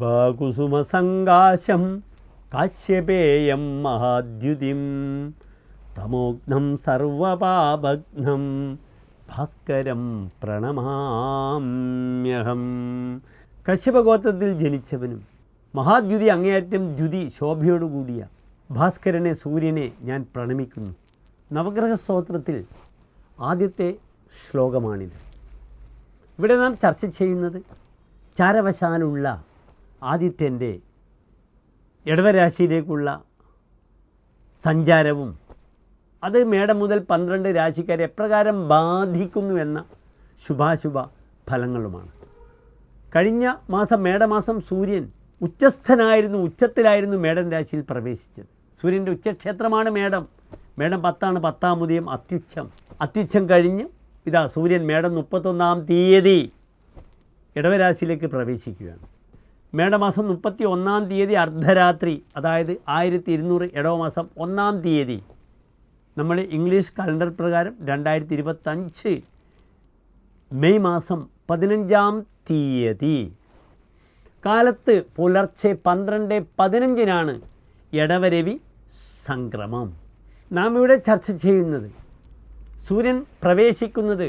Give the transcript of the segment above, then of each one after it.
ജപാകുസുമസങ്കാശം കാശ്യപേയം മഹാദ്യുതിം തമോഗ്നം സർവപാപഘ്നം ഭാസ്കരം പ്രണമാമ്യഹം. കശ്യപഗോത്രത്തിൽ ജനിച്ചവനും മഹാദ്യുതി അങ്ങേയറ്റം ദ്യുതി ശോഭയോടുകൂടിയ ഭാസ്കരനെ സൂര്യനെ ഞാൻ പ്രണമിക്കുന്നു. നവഗ്രഹ സ്തോത്രത്തിൽ ആദ്യത്തെ ശ്ലോകമാണിത്. ഇവിടെ നാം ചർച്ച ചെയ്യുന്നത് ചാരവശാലുള്ള ആദിത്യന്റെ ഇടവരാശിയിലേക്കുള്ള സഞ്ചാരവും അത് മേടം മുതൽ പന്ത്രണ്ട് രാശിക്കാരെ എപ്രകാരം ബാധിക്കുന്നു എന്ന ശുഭാശുഭ ഫലങ്ങളുമാണ്. കഴിഞ്ഞ മാസം മേടമാസം സൂര്യൻ ഉച്ചസ്ഥനായിരുന്നു ഉച്ചത്തിലായിരുന്നു മേടം രാശിയിൽ പ്രവേശിച്ചത്. സൂര്യന്റെ ഉച്ചക്ഷേത്രമാണ് മേടം. മേടം പത്താണ് പത്താം ഉദയം അത്യുച്ഛം. അത്യുച്ഛം കഴിഞ്ഞ് ഇതാ സൂര്യൻ മേടം മുപ്പത്തൊന്നാം തീയതി ഇടവരാശിയിലേക്ക് പ്രവേശിക്കുകയാണ്. മേടമാസം മുപ്പത്തി ഒന്നാം തീയതി അർദ്ധരാത്രി അതായത് ആയിരത്തി ഇരുന്നൂറ് ഇടവമാസം ഒന്നാം തീയതി. നമ്മൾ ഇംഗ്ലീഷ് കലണ്ടർ പ്രകാരം രണ്ടായിരത്തി ഇരുപത്തഞ്ച് മെയ് മാസം പതിനഞ്ചാം തീയതി. കാലത്ത് പുലർച്ചെ പന്ത്രണ്ട് പതിനഞ്ചിനാണ് എടവരവി സംക്രമം. നാം ഇവിടെ ചർച്ച ചെയ്യുന്നത് സൂര്യൻ പ്രവേശിക്കുന്നത്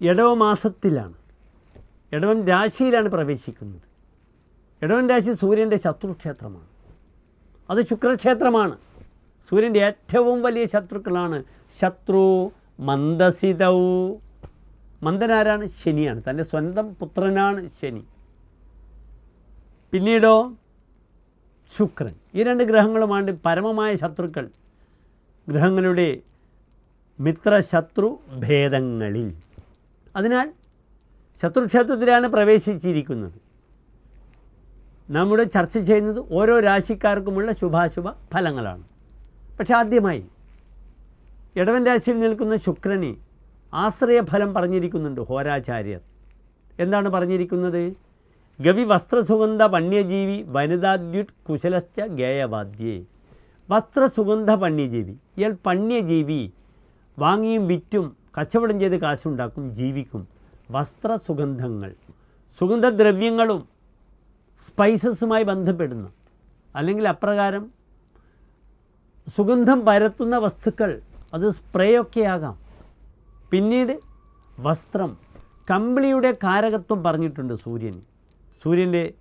ഇടവ മാസത്തിലാണ് ഇടവൻ രാശിയിലാണ് പ്രവേശിക്കുന്നത്. ഇടവൻ രാശി സൂര്യന്റെ ശത്രുക്ഷേത്രമാണ്. അത് ശുക്രക്ഷേത്രമാണ്. സൂര്യന്റെ ഏറ്റവും വലിയ ശത്രുക്കളാണ് ശത്രു മന്ദസിതൗ മന്ദനാരാണ് ശനിയാണ്. തന്റെ സ്വന്തം പുത്രനാണ് ശനി. പിന്നീടോ ശുക്രൻ. ഈ രണ്ട് ഗ്രഹങ്ങളുമാണ് പരമമായ ശത്രുക്കൾ. ഗ്രഹങ്ങളുടെ മിത്രശത്രു ഭേദങ്ങളിൽ. അതിനാൽ ശത്രുക്ഷേത്രത്തിലാണ് പ്രവേശിച്ചിരിക്കുന്നത്. നമ്മുടെ ചർച്ച ചെയ്യുന്നത് ഓരോ രാശിക്കാർക്കുമുള്ള ശുഭാശുഭ ഫലങ്ങളാണ്. പക്ഷെ ആദ്യമായി ഇടവൻ രാശിയിൽ നിൽക്കുന്ന ശുക്രന് ആശ്രയഫലം പറഞ്ഞിരിക്കുന്നുണ്ട് ഹോരാചാര്യർ. എന്താണ് പറഞ്ഞിരിക്കുന്നത്? ഗവി വസ്ത്രസുഗന്ധ വന്യജീവി വനിതാദ്യുത് കുശലശ്ച ഗേയവാദ്യേ. വസ്ത്രസുഗന്ധ പണ്യജീവി ഇയാൾ പണ്യജീവി. വാങ്ങിയും വിറ്റും കച്ചവടം ചെയ്ത് കാശുണ്ടാക്കും ജീവിക്കും. വസ്ത്രസുഗന്ധങ്ങൾ സുഗന്ധദ്രവ്യങ്ങളും സ്പൈസസുമായി ബന്ധപ്പെടുന്ന. അല്ലെങ്കിൽ അപ്രകാരം സുഗന്ധം പരത്തുന്ന വസ്തുക്കൾ അത് സ്പ്രേയൊക്കെ ആകാം പിന്നീട് വസ്ത്രം. കമ്പിളിയുടെ കാരകത്വം പറഞ്ഞിട്ടുണ്ട് സൂര്യൻ സൂര്യന്റെ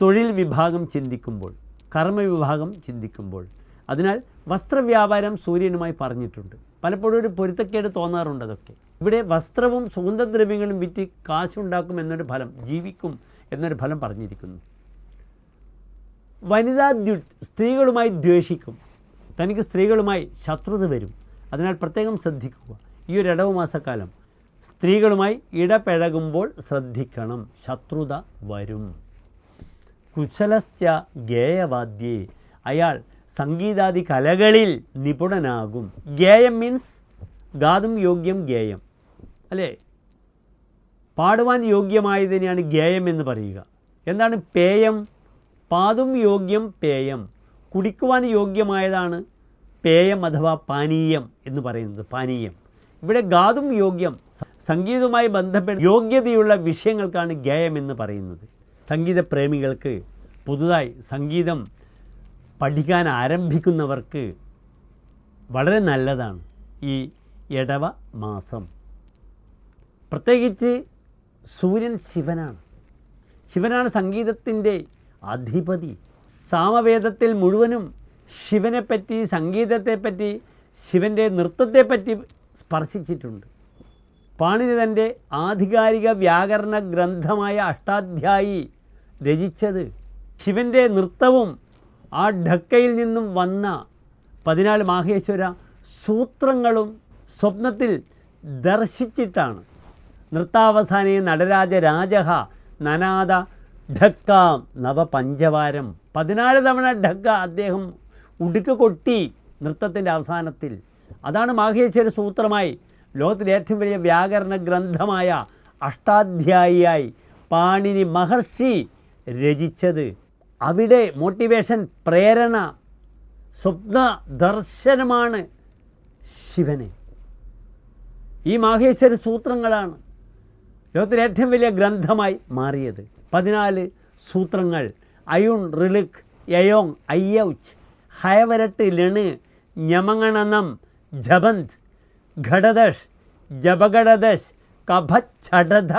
തൊഴിൽ വിഭാഗം ചിന്തിക്കുമ്പോൾ കർമ്മവിഭാഗം ചിന്തിക്കുമ്പോൾ. അതിനാൽ വസ്ത്രവ്യാപാരം സൂര്യനുമായി പറഞ്ഞിട്ടുണ്ട്. പലപ്പോഴും ഒരു പൊരുത്തക്കേട് തോന്നാറുണ്ട് അതൊക്കെ. ഇവിടെ വസ്ത്രവും സുഗന്ധദ്രവ്യങ്ങളും വിറ്റ് കാശുണ്ടാക്കും എന്നൊരു ഫലം ജീവിക്കും എന്നൊരു ഫലം പറഞ്ഞിരിക്കുന്നു. വനിതാ ദ്യു സ്ത്രീകളുമായി ദ്വേഷിക്കും. തനിക്ക് സ്ത്രീകളുമായി ശത്രുത വരും. അതിനാൽ പ്രത്യേകം ശ്രദ്ധിക്കുക. ഈ ഒരു ഇടവ് മാസക്കാലം സ്ത്രീകളുമായി ഇടപഴകുമ്പോൾ ശ്രദ്ധിക്കണം. ശത്രുത വരും. കുശലസ്ഥ ഗേയവാദ്യേ. അയാൾ സംഗീതാദി കലകളിൽ നിപുണനാകും. ഗേയം മീൻസ് ഗാതും യോഗ്യം ഗേയം. അല്ലേ? പാടുവാൻ യോഗ്യമായതിനെയാണ് ഗേയം എന്ന് പറയുക. എന്താണ് പേയം? പാതും യോഗ്യം പേയം. കുടിക്കുവാൻ യോഗ്യമായതാണ് പേയം അഥവാ പാനീയം എന്ന് പറയുന്നത് പാനീയം. ഇവിടെ ഗാതും യോഗ്യം സംഗീതവുമായി ബന്ധപ്പെട്ട യോഗ്യതയുള്ള വിഷയങ്ങൾക്കാണ് ഗേയം എന്ന് പറയുന്നത്. സംഗീത പ്രേമികൾക്ക് പുതുതായി സംഗീതം പഠിക്കാൻ ആരംഭിക്കുന്നവർക്ക് വളരെ നല്ലതാണ് ഈ ഇടവ മാസം. പ്രത്യേകിച്ച് സൂര്യൻ ശിവനാണ്. ശിവനാണ് സംഗീതത്തിന്റെ അധിപതി. സാമവേദത്തിൽ മുഴുവനും ശിവനെപ്പറ്റി സംഗീതത്തെപ്പറ്റി ശിവന്റെ നൃത്തത്തെപ്പറ്റി സ്പർശിച്ചിട്ടുണ്ട്. പാണിനി തന്റെ ആധികാരിക വ്യാകരണ ഗ്രന്ഥമായ അഷ്ടാധ്യായി രചിച്ചത് ശിവന്റെ നൃത്തവും ആ ഢക്കയിൽ നിന്നും വന്ന പതിനാല് മാഹേശ്വര സൂത്രങ്ങളും സ്വപ്നത്തിൽ ദർശിച്ചിട്ടാണ്. നൃത്താവസാനേ നടരാജ രാജഹ നനാദ നവ നവപഞ്ചവാരം. പതിനാല് തവണ ഢക്ക അദ്ദേഹം ഉടുക്ക് കൊട്ടി നൃത്തത്തിന്റെ അവസാനത്തിൽ. അതാണ് മാഹേശ്വര സൂത്രമായി. ലോകത്തിലെ ഏറ്റവും വലിയ വ്യാകരണ ഗ്രന്ഥമായ അഷ്ടാധ്യായിയായി പാണിനി മഹർഷി രചിച്ചത്. അവിടെ മോട്ടിവേഷൻ പ്രേരണ സ്വപ്ന ദർശനമാണ് ശിവന്. ഈ മാഹേശ്വര സൂത്രങ്ങളാണ്. ലോകത്തിലെ ഏറ്റവും വലിയ ഗ്രന്ഥമായി മാറിയത്. പതിനാല് സൂത്രങ്ങൾ. അയുൺ റിലിക് യയോങ് അയ്യൗച്ച് ഹയവരട്ട് ലെണ് ഞമങ്ങണനം ജബന്ത് ഘടദഷ് ജപഘടദശ് കഭച്ഛടധ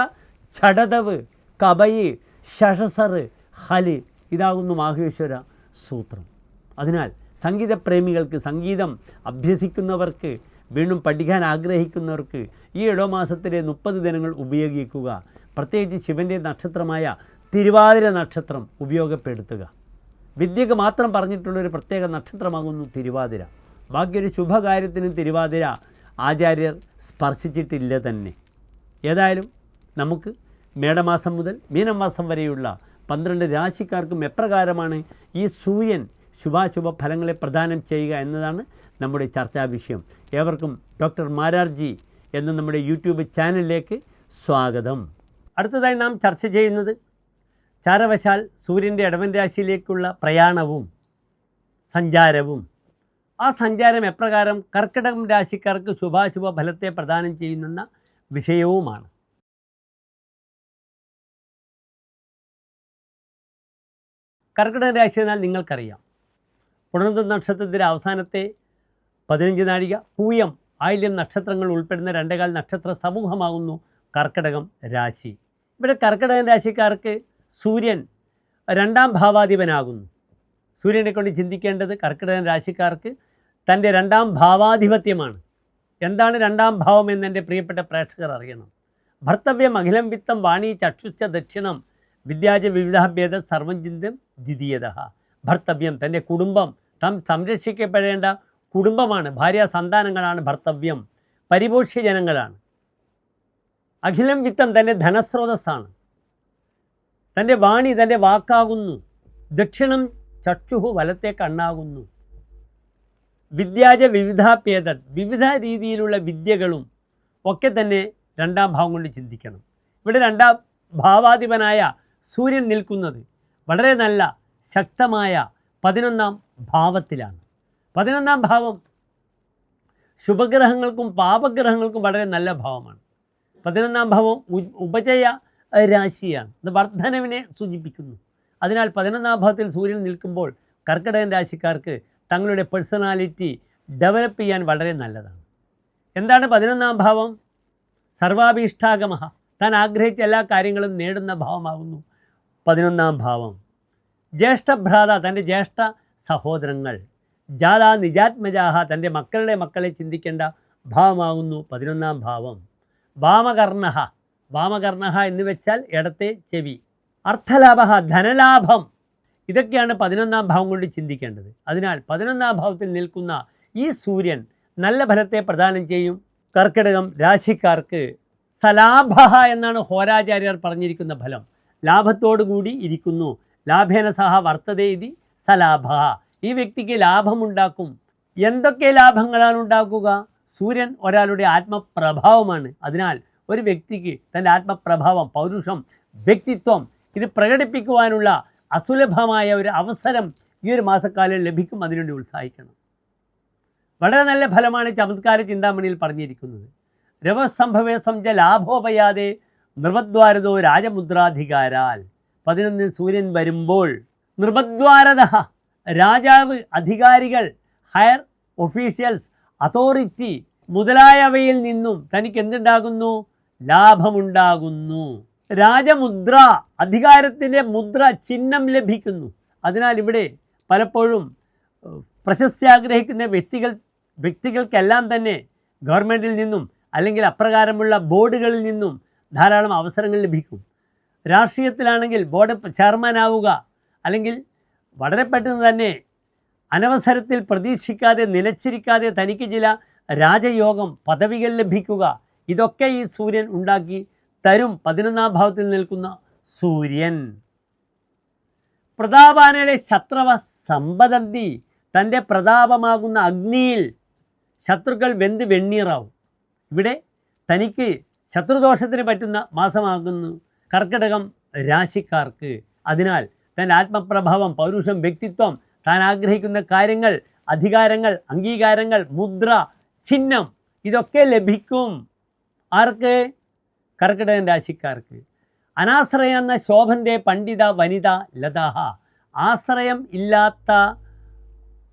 ഛടതവ് കബയി ഷഷസറ് ഹൽ. ഇതാകുന്നു മാഹേശ്വര സൂത്രം. അതിനാൽ സംഗീതപ്രേമികൾക്ക് സംഗീതം അഭ്യസിക്കുന്നവർക്ക് വീണ്ടും പഠിക്കാൻ ആഗ്രഹിക്കുന്നവർക്ക് ഈ ഇടവമാസത്തിലെ മുപ്പത് ദിനങ്ങൾ ഉപയോഗിക്കുക. പ്രത്യേകിച്ച് ശിവന്റെ നക്ഷത്രമായ തിരുവാതിര നക്ഷത്രം ഉപയോഗപ്പെടുത്തുക. വിദ്യക്ക് മാത്രം പറഞ്ഞിട്ടുള്ളൊരു പ്രത്യേക നക്ഷത്രമാകുന്നു തിരുവാതിര. ബാക്കിയൊരു ശുഭകാര്യത്തിനും തിരുവാതിര ആചാര്യർ സ്പർശിച്ചിട്ടില്ല തന്നെ. ഏതായാലും നമുക്ക് മേടമാസം മുതൽ മീനമാസം വരെയുള്ള പന്ത്രണ്ട് രാശിക്കാർക്കും എപ്രകാരമാണ് ഈ സൂര്യൻ ശുഭാശുഭ ഫലങ്ങളെ പ്രദാനം ചെയ്യുക എന്നതാണ് നമ്മുടെ ചർച്ചാ വിഷയം. ഏവർക്കും ഡോക്ടർ മാരാർജി എന്ന നമ്മുടെ യൂട്യൂബ് ചാനലിലേക്ക് സ്വാഗതം. അടുത്തതായി നാം ചർച്ച ചെയ്യുന്നത് ചാരവശാൽ സൂര്യന്റെ ഇടവൻ രാശിയിലേക്കുള്ള പ്രയാണവും സഞ്ചാരവും. ആ സഞ്ചാരം എപ്രകാരം കർക്കിടകം രാശിക്കാർക്ക് ശുഭാശുഭ ഫലത്തെ പ്രദാനം ചെയ്യുന്ന വിഷയവുമാണ്. കർക്കിടക രാശി എന്നാൽ നിങ്ങൾക്കറിയാം. പുണർന്ന നക്ഷത്രത്തിന്റെ അവസാനത്തെ പതിനഞ്ച് നാഴിക പൂയം ആയില്യം നക്ഷത്രങ്ങൾ ഉൾപ്പെടുന്ന രണ്ടേകാൽ നക്ഷത്ര സമൂഹമാകുന്നു കർക്കിടകം രാശി. ഇവിടെ കർക്കിടകൻ രാശിക്കാർക്ക് സൂര്യൻ രണ്ടാം ഭാവാധിപനാകുന്നു. സൂര്യനെ കൊണ്ട് ചിന്തിക്കേണ്ടത് കർക്കിടകൻ രാശിക്കാർക്ക് തന്റെ രണ്ടാം ഭാവാധിപത്യമാണ്. എന്താണ് രണ്ടാം ഭാവം എന്ന് എന്റെ പ്രിയപ്പെട്ട പ്രേക്ഷകർ അറിയണം. ഭർത്തവ്യം അഖിലം വിത്തം വാണി ചക്ഷുച്ച ദക്ഷിണം വിദ്യാജ വിവിധാഭേദ സർവചിന്തം ദ്വിതീയത. ഭർത്തവ്യം തന്റെ കുടുംബം താൻ സംരക്ഷിക്കപ്പെടേണ്ട കുടുംബമാണ് ഭാര്യ സന്താനങ്ങളാണ് ഭർത്തവ്യം പരിപോഷ്യ ജനങ്ങളാണ്. അഖിലം വിത്തം തന്റെ ധനസ്രോതസ്സാണ്. തന്റെ വാണി തന്റെ വാക്കാകുന്നു. ദക്ഷിണം ചക്ഷുഹു വലത്തെ കണ്ണാകുന്നു. വിദ്യാജ വിവിധാഭേദ വിവിധ രീതിയിലുള്ള വിദ്യകളും ഒക്കെ തന്നെ രണ്ടാം ഭാവം കൊണ്ട് ചിന്തിക്കണം. ഇവിടെ രണ്ടാം ഭാവാധിപനായ സൂര്യൻ നിൽക്കുന്നത് വളരെ നല്ല ശക്തമായ പതിനൊന്നാം ഭാവത്തിലാണ്. പതിനൊന്നാം ഭാവം. ശുഭഗ്രഹങ്ങൾക്കും പാപഗ്രഹങ്ങൾക്കും വളരെ നല്ല ഭാവമാണ്. പതിനൊന്നാം ഭാവം ഉപജയ രാശിയാണ്. ഇത് വർദ്ധനവിനെ സൂചിപ്പിക്കുന്നു. അതിനാൽ പതിനൊന്നാം ഭാവത്തിൽ സൂര്യൻ നിൽക്കുമ്പോൾ കർക്കിടകൻ രാശിക്കാർക്ക് തങ്ങളുടെ പേഴ്സണാലിറ്റി ഡെവലപ്പ് ചെയ്യാൻ വളരെ നല്ലതാണ്. എന്താണ് പതിനൊന്നാം ഭാവം? സർവാഭീഷ്ടാഗമ താൻ ആഗ്രഹിച്ച എല്ലാ കാര്യങ്ങളും നേടുന്ന ഭാവമാകുന്നു. പതിനൊന്നാം ഭാവം. ജ്യേഷ്ഠഭ്രാത തന്റെ ജ്യേഷ്ഠ സഹോദരങ്ങൾ. ജാത നിജാത്മജാഹ തന്റെ മക്കളുടെ മക്കളെ ചിന്തിക്കേണ്ട ഭാവമാകുന്നു പതിനൊന്നാം ഭാവം. വാമകർണ വാമകർണ എന്ന് വെച്ചാൽ ഇടത്തെ ചെവി. അർത്ഥലാഭ ധനലാഭം. ഇതൊക്കെയാണ് പതിനൊന്നാം ഭാവം കൊണ്ട് ചിന്തിക്കേണ്ടത്. അതിനാൽ പതിനൊന്നാം ഭാവത്തിൽ നിൽക്കുന്ന ഈ സൂര്യൻ നല്ല ഫലത്തെ പ്രദാനം ചെയ്യും. കർക്കിടകം രാശിക്കാർക്ക് സലാഭ എന്നാണ് ഹോരാചാര്യർ പറഞ്ഞിരിക്കുന്ന ഫലം. ലാഭത്തോടു കൂടി ഇരിക്കുന്നു. ലാഭേന സഹ വർത്തതേ ഇതി സലാഭ. ഈ വ്യക്തിക്ക് ലാഭമുണ്ടാക്കും. എന്തൊക്കെ ലാഭങ്ങളാണ് ഉണ്ടാക്കുക സൂര്യൻ ഒരാളുടെ ആത്മപ്രഭാവമാണ്. അതിനാൽ ഒരു വ്യക്തിക്ക് തന്റെ ആത്മപ്രഭാവം പൗരുഷം വ്യക്തിത്വം ഇത് പ്രകടിപ്പിക്കുവാനുള്ള അസുലഭമായ ഒരു അവസരം ഈ ഒരു മാസക്കാലം ലഭിക്കും അതിനുവേണ്ടി ഉത്സാഹിക്കണം. വളരെ നല്ല ഫലമാണ് ചമത്കാര ചിന്താമണിയിൽ പറഞ്ഞിരിക്കുന്നത്. രവസംഭവേ സംജ ലാഭോപയാതെ നൃപദ്വാരതോ രാജമുദ്രാധികാരാൽ. പതിനൊന്ന് സൂര്യൻ വരുമ്പോൾ നൃപദ്വാരത രാജാവ് അധികാരികൾ ഹയർ ഒഫീഷ്യൽസ് അതോറിറ്റി മുതലായവയിൽ നിന്നും തനിക്ക് എന്തുണ്ടാകുന്നു ലാഭമുണ്ടാകുന്നു. രാജമുദ്ര അധികാരത്തിന്റെ മുദ്ര ചിഹ്നം ലഭിക്കുന്നു. അതിനാൽ ഇവിടെ പലപ്പോഴും പ്രശസ്തി ആഗ്രഹിക്കുന്ന വ്യക്തികൾ വ്യക്തികൾക്കെല്ലാം തന്നെ ഗവൺമെന്റിൽ നിന്നും അല്ലെങ്കിൽ അപ്രകാരമുള്ള ബോർഡുകളിൽ നിന്നും ധാരാളം അവസരങ്ങൾ ലഭിക്കും. രാഷ്ട്രീയത്തിലാണെങ്കിൽ ബോർഡ് ചെയർമാൻ ആവുക അല്ലെങ്കിൽ വളരെ പെട്ടെന്ന് തന്നെ അനവസരത്തിൽ പ്രതീക്ഷിക്കാതെ നിലച്ചിരിക്കാതെ തനിക്ക് ചില രാജയോഗം പദവികൾ ലഭിക്കുക. ഇതൊക്കെ ഈ സൂര്യൻ ഉണ്ടാക്കി തരും. പതിനൊന്നാം ഭാവത്തിൽ നിൽക്കുന്ന സൂര്യൻ. പ്രതാപാനയുടെ ശത്രവ സമ്പദന്തി തന്റെ പ്രതാപമാകുന്ന അഗ്നിയിൽ ശത്രുക്കൾ വെന്ത് വെണ്ണീറാവും. ഇവിടെ തനിക്ക് ശത്രുദോഷത്തിന് പറ്റുന്ന മാസമാകുന്നു കർക്കിടകം രാശിക്കാർക്ക്. അതിനാൽ തന്റെ ആത്മപ്രഭാവം പൗരുഷം വ്യക്തിത്വം താൻ ആഗ്രഹിക്കുന്ന കാര്യങ്ങൾ അധികാരങ്ങൾ അംഗീകാരങ്ങൾ മുദ്ര ചിഹ്നം ഇതൊക്കെ ലഭിക്കും. ആർക്ക്? കർക്കിടകൻ രാശിക്കാർക്ക്. അനാശ്രയ എന്ന ശോഭന്റെ പണ്ഡിത വനിത ലതാഹ. ആശ്രയം ഇല്ലാത്ത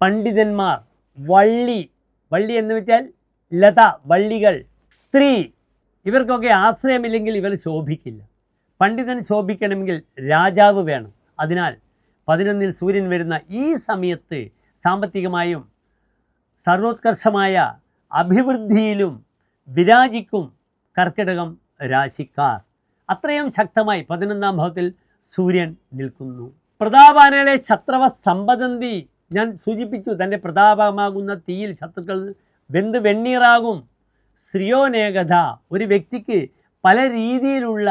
പണ്ഡിതന്മാർ വള്ളി. വള്ളി എന്ന് വെച്ചാൽ ലത വള്ളികൾ സ്ത്രീ. ഇവർക്കൊക്കെ ആശ്രയമില്ലെങ്കിൽ ഇവർ ശോഭിക്കില്ല. പണ്ഡിതൻ ശോഭിക്കണമെങ്കിൽ രാജാവ് വേണം. അതിനാൽ പതിനൊന്നിൽ സൂര്യൻ വരുന്ന ഈ സമയത്ത് സാമ്പത്തികമായും സർവോത്കർഷമായ അഭിവൃദ്ധിയിലും വിരാജിക്കും കർക്കിടകം രാശിക്കാർ. അത്രയും ശക്തമായി പതിനൊന്നാം ഭാവത്തിൽ സൂര്യൻ നിൽക്കുന്നു. പ്രതാപാനയുടെ ശത്രവ സമ്പതന്തി ഞാൻ സൂചിപ്പിച്ചു തന്റെ പ്രതാപമാകുന്ന തീയിൽ ശത്രുക്കൾ വെന്ത് വെണ്ണീറാകും. ശ്രിയോനേകഥ ഒരു വ്യക്തിക്ക് പല രീതിയിലുള്ള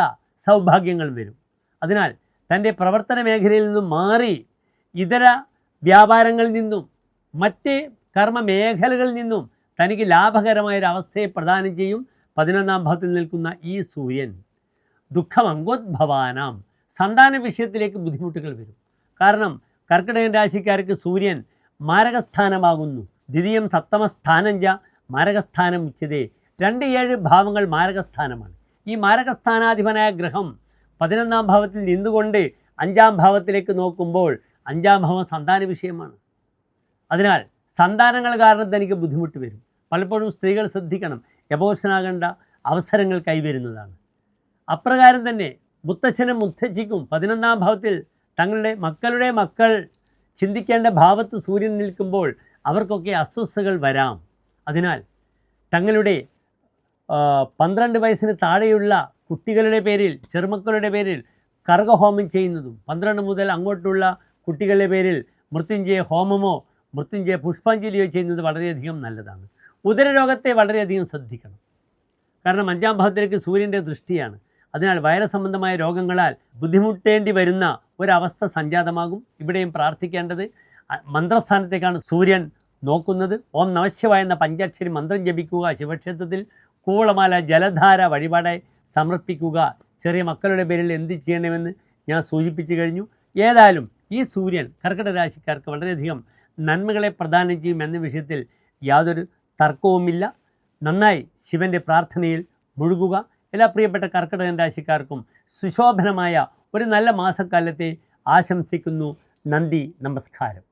സൗഭാഗ്യങ്ങൾ വരും. അതിനാൽ തന്റെ പ്രവർത്തന മേഖലയിൽ നിന്നും മാറി ഇതര വ്യാപാരങ്ങളിൽ നിന്നും മറ്റ് കർമ്മ മേഖലകളിൽ നിന്നും തനിക്ക് ലാഭകരമായ ഒരു അവസ്ഥയെ പ്രദാനം ചെയ്യും. പതിനൊന്നാം ഭാവത്തിൽ നിൽക്കുന്ന ഈ സൂര്യൻ ദുഃഖം അങ്കോദ്ഭവാനാം സന്താന വിഷയത്തിലേക്ക് ബുദ്ധിമുട്ടുകൾ വരും. കാരണം കർക്കിടകൻ രാശിക്കാർക്ക് സൂര്യൻ മാരകസ്ഥാനമാകുന്നു. ദ്വിതീയം സപ്തമസ്ഥാനം ച മാരകസ്ഥാനം ഉച്ചതേ. രണ്ട് ഏഴ് ഭാവങ്ങൾ മാരകസ്ഥാനമാണ്. ഈ മാരകസ്ഥാനാധിപനായ ഗ്രഹം പതിനൊന്നാം ഭാവത്തിൽ നിന്നുകൊണ്ട് അഞ്ചാം ഭാവത്തിലേക്ക് നോക്കുമ്പോൾ അഞ്ചാം ഭാവം സന്താന വിഷയമാണ്. അതിനാൽ സന്താനങ്ങൾ കാരണം തനിക്ക് ബുദ്ധിമുട്ട് വരും. പലപ്പോഴും സ്ത്രീകൾ ശ്രദ്ധിക്കണം. എബോഷനാകേണ്ട അവസരങ്ങൾ കൈവരുന്നതാണ്. അപ്രകാരം തന്നെ മുത്തച്ഛനും മുത്തച്ഛിക്കും പതിനൊന്നാം ഭാവത്തിൽ തങ്ങളുടെ മക്കളുടെ മക്കൾ ചിന്തിക്കേണ്ട ഭാവത്ത് സൂര്യൻ നിൽക്കുമ്പോൾ അവർക്കൊക്കെ അസ്വസ്ഥകൾ വരാം. അതിനാൽ തങ്ങളുടെ പന്ത്രണ്ട് വയസ്സിന് താഴെയുള്ള കുട്ടികളുടെ പേരിൽ ചെറുമക്കളുടെ പേരിൽ കർഗഹോമം ചെയ്യുന്നതും പന്ത്രണ്ട് മുതൽ അങ്ങോട്ടുള്ള കുട്ടികളുടെ പേരിൽ മൃത്യുഞ്ജയ ഹോമമോ മൃത്യുഞ്ജയ പുഷ്പാഞ്ജലിയോ ചെയ്യുന്നത് വളരെയധികം നല്ലതാണ്. ഉദരരോഗത്തെ വളരെയധികം ശ്രദ്ധിക്കണം. കാരണം അഞ്ചാം ഭാവത്തിലേക്ക് സൂര്യന്റെ ദൃഷ്ടിയാണ്. അതിനാൽ വൈറസ് സംബന്ധമായ രോഗങ്ങളാൽ ബുദ്ധിമുട്ടേണ്ടി വരുന്ന ഒരവസ്ഥ സംജാതമാകും. ഇവിടെയും പ്രാർത്ഥിക്കേണ്ടത് മന്ത്രസ്ഥാനത്തേക്കാണ് സൂര്യൻ നോക്കുന്നത്. ഓം നമശിവായ എന്ന പഞ്ചാക്ഷരി മന്ത്രം ജപിക്കുക ശിവക്ഷേത്രത്തിൽ കൂളമാല ജലധാര വഴിപാടായി സമർപ്പിക്കുക. ചെറിയ മക്കളുടെ പേരിൽ എന്ത് ചെയ്യണമെന്ന് ഞാൻ സൂചിപ്പിച്ചു കഴിഞ്ഞു. ഏതായാലും ഈ സൂര്യൻ കർക്കിടക രാശിക്കാർക്ക് വളരെയധികം നന്മകളെ പ്രദാനം ചെയ്യും എന്ന വിഷയത്തിൽ യാതൊരു തർക്കവുമില്ല. നന്നായി ശിവന്റെ പ്രാർത്ഥനയിൽ മുഴുകുക. എല്ലാ പ്രിയപ്പെട്ട കർക്കിടകൻ രാശിക്കാർക്കും സുശോഭനമായ ഒരു നല്ല മാസക്കാലത്തെ ആശംസിക്കുന്നു. നന്ദി നമസ്കാരം.